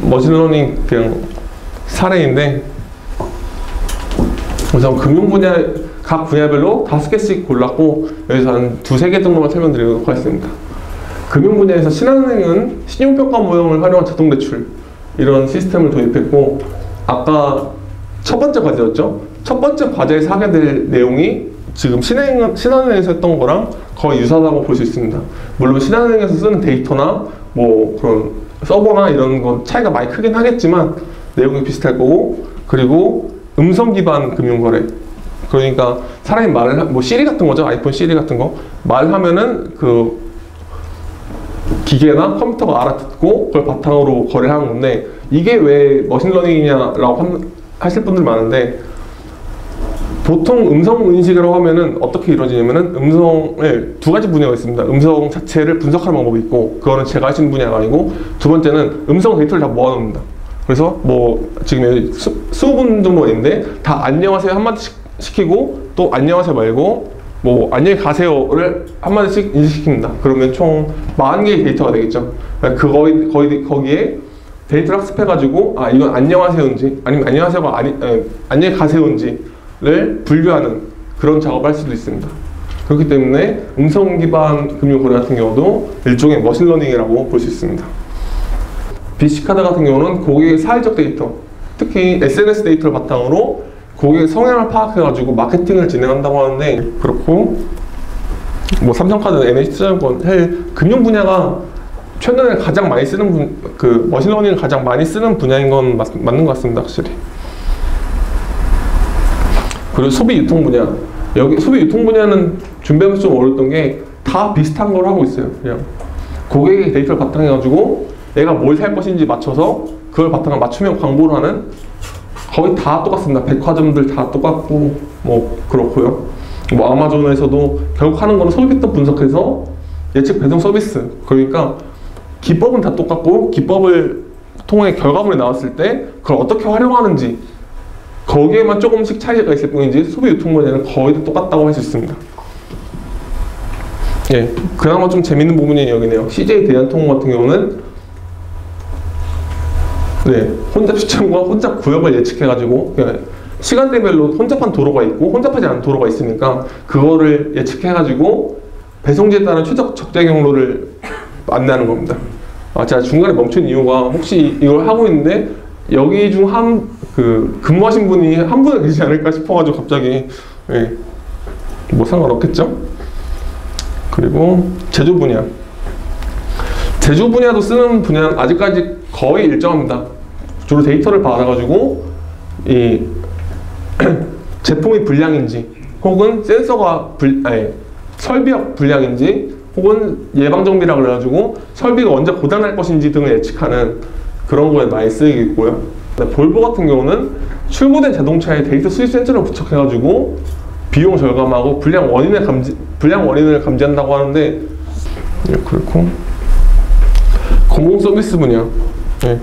머신러닝 그냥 사례인데 우선 금융 분야 각 분야별로 다섯 개씩 골랐고 여기서 한 두세 개 정도만 설명드리도록 하겠습니다. 금융 분야에서 신한은행은 신용평가 모형을 활용한 자동대출 이런 시스템을 도입했고 아까 첫 번째 과제였죠. 첫 번째 과제에서 하게 될 내용이 지금 신한은행, 신한은행에서 했던 거랑 거의 유사하다고 볼 수 있습니다. 물론 신한은행에서 쓰는 데이터나 뭐 그런 서버나 이런 건 차이가 많이 크긴 하겠지만 내용이 비슷할 거고 그리고 음성 기반 금융 거래. 그러니까 사람이 말을 하- 뭐 시리 같은 거죠? 아이폰 시리 같은 거? 말하면은 그 기계나 컴퓨터가 알아듣고 그걸 바탕으로 거래를 하는 건데 이게 왜 머신러닝이냐라고 함- 하실 분들 많은데 보통 음성 인식이라고 하면은 어떻게 이루어지냐면은 음성을 두 가지 분야가 있습니다. 음성 자체를 분석하는 방법이 있고 그거는 제가 하시는 분야가 아니고 두 번째는 음성 데이터를 다 모아놓습니다. 그래서 뭐 지금 수, 20분 정도 있는데 다 안녕하세요 한마디씩 시키고 또 안녕하세요 말고 뭐 안녕히 가세요를 한마디씩 인식시킵니다. 그러면 총 40개의 데이터가 되겠죠. 그러니까 그 거의, 거의 거기에 데이터를 학습해가지고 아 이건 안녕하세요인지 아니면 안녕하세요가 아니 에, 안녕히 가세요인지 를 분류하는 그런 작업을 할 수도 있습니다. 그렇기 때문에 음성 기반 금융 거래 같은 경우도 일종의 머신러닝이라고 볼 수 있습니다. BC카드 같은 경우는 고객의 사회적 데이터, 특히 SNS 데이터를 바탕으로 고객의 성향을 파악해가지고 마케팅을 진행한다고 하는데 그렇고 뭐 삼성카드, NH투자증권, 금융 분야가 최근에 가장 많이 쓰는 분, 그 머신러닝을 가장 많이 쓰는 분야인 건 맞, 맞는 것 같습니다, 확실히. 그리고 소비 유통 분야. 여기 소비 유통 분야는 준비하면서 좀 어려웠던 게 다 비슷한 걸 하고 있어요. 그냥 고객의 데이터를 바탕해가지고 내가 뭘 살 것인지 맞춰서 그걸 바탕으로 맞춤형 광고를 하는 거의 다 똑같습니다. 백화점들 다 똑같고 뭐 그렇고요. 뭐 아마존에서도 결국 하는 거는 소비 패턴 분석해서 예측 배송 서비스. 그러니까 기법은 다 똑같고 기법을 통해 결과물이 나왔을 때 그걸 어떻게 활용하는지 거기에만 조금씩 차이가 있을 뿐이지 소비 유통 분야는 거의 다 똑같다고 할 수 있습니다. 예, 그나마 좀 재밌는 부분이 여기네요. CJ 대한통운 같은 경우는 네, 혼잡 시점과 혼잡 구역을 예측해가지고 그냥 시간대별로 혼잡한 도로가 있고 혼잡하지 않은 도로가 있으니까 그거를 예측해가지고 배송지에 따른 최적 적재 경로를 안내하는 겁니다. 아, 제가 중간에 멈춘 이유가 혹시 이걸 하고 있는데 여기 중 한 그 근무하신 분이 한 분은 계시지 않을까 싶어가지고 갑자기 예, 뭐 상관없겠죠? 그리고 제조 분야. 제조 분야도 쓰는 분야는 아직까지 거의 일정합니다. 주로 데이터를 받아가지고 이 제품이 불량인지 혹은 센서가 불 아니 설비가 불량인지 혹은 예방 정비라 그래가지고 설비가 언제 고장날 것인지 등을 예측하는 그런 거에 많이 쓰이겠고요. 근데 볼보 같은 경우는 출고된 자동차에 데이터 수입 센서를 부착해가지고 비용 절감하고 불량 원인을 감지 불량 원인을 감지한다고 하는데 예, 그렇고 공공 서비스 분야. 예.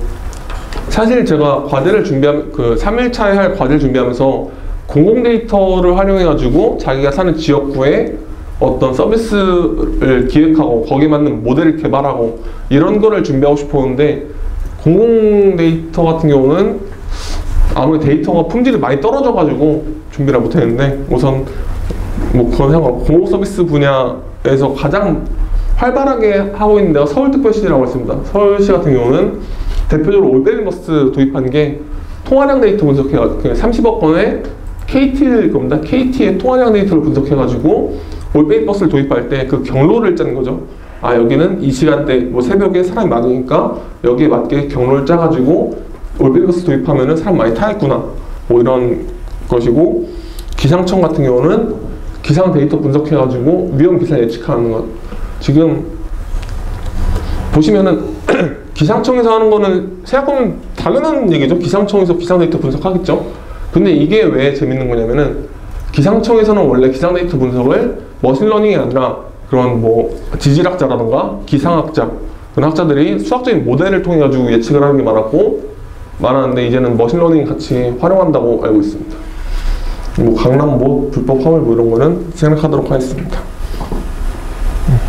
사실 제가 과제를 준비함 그 3일차에 할 과제를 준비하면서 공공 데이터를 활용해 가지고 자기가 사는 지역구에 어떤 서비스를 기획하고 거기에 맞는 모델을 개발하고 이런 거를 준비하고 싶었는데 공공 데이터 같은 경우는 아무리 데이터가 품질이 많이 떨어져 가지고 준비를 못 했는데 우선 뭐 그건 상관없고 공공 서비스 분야에서 가장 활발하게 하고 있는 데가 서울특별시라고 있습니다. 서울시 같은 경우는 대표적으로 올베리 버스 도입한 게 통화량 데이터 분석해가 30억 건의 KT일 겁니다. KT의 통화량 데이터를 분석해가지고 올베리 버스를 도입할 때 그 경로를 짜는 거죠. 아 여기는 이 시간대 뭐 새벽에 사람이 많으니까 여기에 맞게 경로를 짜가지고 올베리 버스 도입하면은 사람 많이 타겠구나. 뭐 이런 것이고 기상청 같은 경우는 기상 데이터 분석해가지고 위험 기상 예측하는 것. 지금 보시면은 기상청에서 하는 거는 생각보면 당연한 얘기죠. 기상청에서 기상 데이터 분석하겠죠. 근데 이게 왜 재밌는 거냐면은 기상청에서는 원래 기상 데이터 분석을 머신러닝이 아니라 그런 뭐 지질학자라던가 기상학자 그런 학자들이 수학적인 모델을 통해 가지고 예측을 하는 게 많았고 많았는데 이제는 머신러닝 같이 활용한다고 알고 있습니다. 뭐 강남 뭐 불법 화물 뭐 이런 거는 생략하도록 하겠습니다.